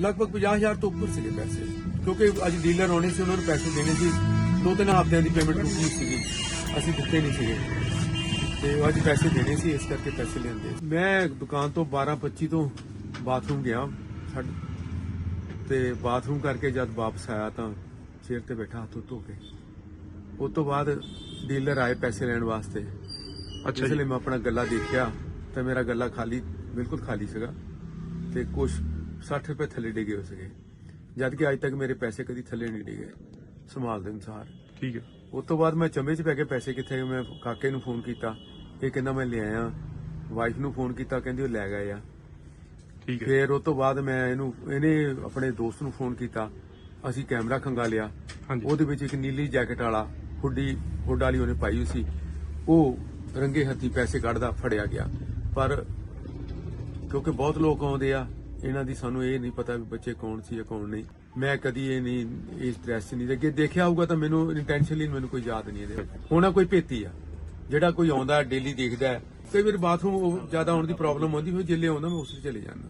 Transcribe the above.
ਲਗਭਗ 50000 ਤੋਂ ਉੱਪਰ ਸੀਗੇ ਪੈਸੇ। ਕਿਉਂਕਿ ਅੱਜ ਡੀਲਰ ਆਉਣੇ ਸੀ ਉਹਨਾਂ ਨੂੰ ਪੈਸੇ ਦੇਣੇ ਸੀ। ਦੋ ਤਿੰਨ ਹਫ਼ਤਿਆਂ ਦੀ ਪੇਮੈਂਟ ਰੁਕੀ ਸੀਗੀ। ਅਸੀਂ ਦਿੱਤੇ ਨਹੀਂ ਸੀਗੇ। ਤੇ ਉਹ ਅੱਜ ਪੈਸੇ ਦੇਣੇ ਸੀ ਇਸ ਕਰਕੇ ਪੈਸੇ ਲੈਂਦੇ। ਮੈਂ ਦੁਕਾਨ ਤੋਂ 12:25 ਤੋਂ ਬਾਥਰੂਮ ਗਿਆ। ਸਾਡ- ਤੇ ਬਾਥਰੂਮ ਕਰਕੇ ਜਦ ਵਾਪਸ ਆਇਆ ਤਾਂ ਚੇਅਰ ਤੇ ਬੈਠਾ ਹੱਥ ਧੋ ਕੇ। ਉਸ ਤੋਂ ਬਾਅਦ ਡੀਲਰ ਆਏ ਪੈਸੇ ਲੈਣ ਵਾਸਤੇ। ਅੱਛਾ ਇਸ ਲਈ ਮੈਂ ਆਪਣਾ ਗੱਲਾ ਦੇਖਿਆ। ਤਾਂ ਮੇਰਾ ਗੱਲਾ ਖਾਲੀ ਬਿਲਕੁਲ ਖਾਲੀ ਸੀਗਾ। ਤੇ ਕੁਝ 60 ਰੁਪਏ ਥੱਲੇ ਡਿੱਗੇ ਹੋਏ ਸੀਗੇ। ਜਦ ਕਿ ਅੱਜ ਤੱਕ ਮੇਰੇ ਪੈਸੇ ਕਦੀ ਥੱਲੇ ਨਹੀਂ ਡਿੱਗੇ। ਸੰਭਾਲ ਦੇ ਅਨੁਸਾਰ। ਠੀਕ ਹੈ। ਉਸ ਤੋਂ ਬਾਅਦ ਮੈਂ ਚੰਬੇ 'ਚ ਪੈ ਕੇ ਪੈਸੇ ਕਿੱਥੇ? ਮੈਂ ਕਾਕੇ ਨੂੰ ਫੋਨ ਕੀਤਾ। ਇਹ ਕਹਿੰਦਾ ਮੈਂ ਲਿਆਇਆ ਵਾਈਫ ਨੂੰ ਫੋਨ ਕੀਤਾ ਕਹਿੰਦੀ ਉਹ ਲੈ ਗਏ ਆ। ਠੀਕ ਹੈ। ਫਿਰ ਉਸ ਤੋਂ ਬਾਅਦ ਮੈਂ ਇਹਨੂੰ ਇਹਨੇ ਆਪਣੇ ਦੋਸਤ ਨੂੰ ਫੋਨ ਕੀਤਾ। ਅਸੀਂ ਕੈਮਰਾ ਖੰਗਾ ਲਿਆ। ਉਹਦੇ ਵਿੱਚ ਇੱਕ ਨੀਲੀ ਜੈਕਟ ਵਾਲਾ ਹੁੱਡੀ ਹੁੱਡ ਵਾਲੀ ਉਹਨੇ ਪਾਈ ਹੋਈ ਸੀ। ਉਹ ਰੰਗੇ ਹੱਥੀ ਪੈਸੇ ਕੱਢਦਾ ਫੜਿਆ ਗਿਆ। ਪਰ ਕਿਉਂਕਿ ਬਹੁਤ ਲੋਕ ਆਉਂਦੇ ਆ ਇਹਨਾਂ ਦੀ ਸਾਨੂੰ ਇਹ ਨਹੀਂ ਪਤਾ ਵੀ ਬੱਚੇ ਕੌਣ ਸੀ ਜਾਂ ਕੌਣ ਨਹੀਂ। ਮੈਂ ਕਦੀ ਇਹ ਨਹੀਂ ਇਸ ਡਰੈਸ 'ਚ ਨਹੀਂ ਅੱਗੇ ਦੇਖਿਆ ਹੋਊਗਾ ਤਾਂ ਮੈਨੂੰ ਇੰਟੈਂਸ਼ਨਲੀ ਮੈਨੂੰ ਕੋਈ ਯਾਦ ਨਹੀਂ ਇਹਦੇ ਹੋਣਾ ਕੋਈ ਭੇਤੀ ਆ। ਜਿਹੜਾ ਕੋਈ ਆਉਂਦਾ ਡੇਲੀ ਦੇਖਦਾ ਹੈ। ਕਈ ਵਾਰ ਬਾਥਰੂਮ ਜ਼ਿਆਦਾ ਆਉਣ ਦੀ ਪ੍ਰੋਬਲਮ ਆਉਂਦੀ, ਫਿਰ ਜਿੱਲੇ ਆਉਂਦਾ, ਮੈਂ ਉਸ 'ਚ ਚਲੇ ਜਾਂਦਾ।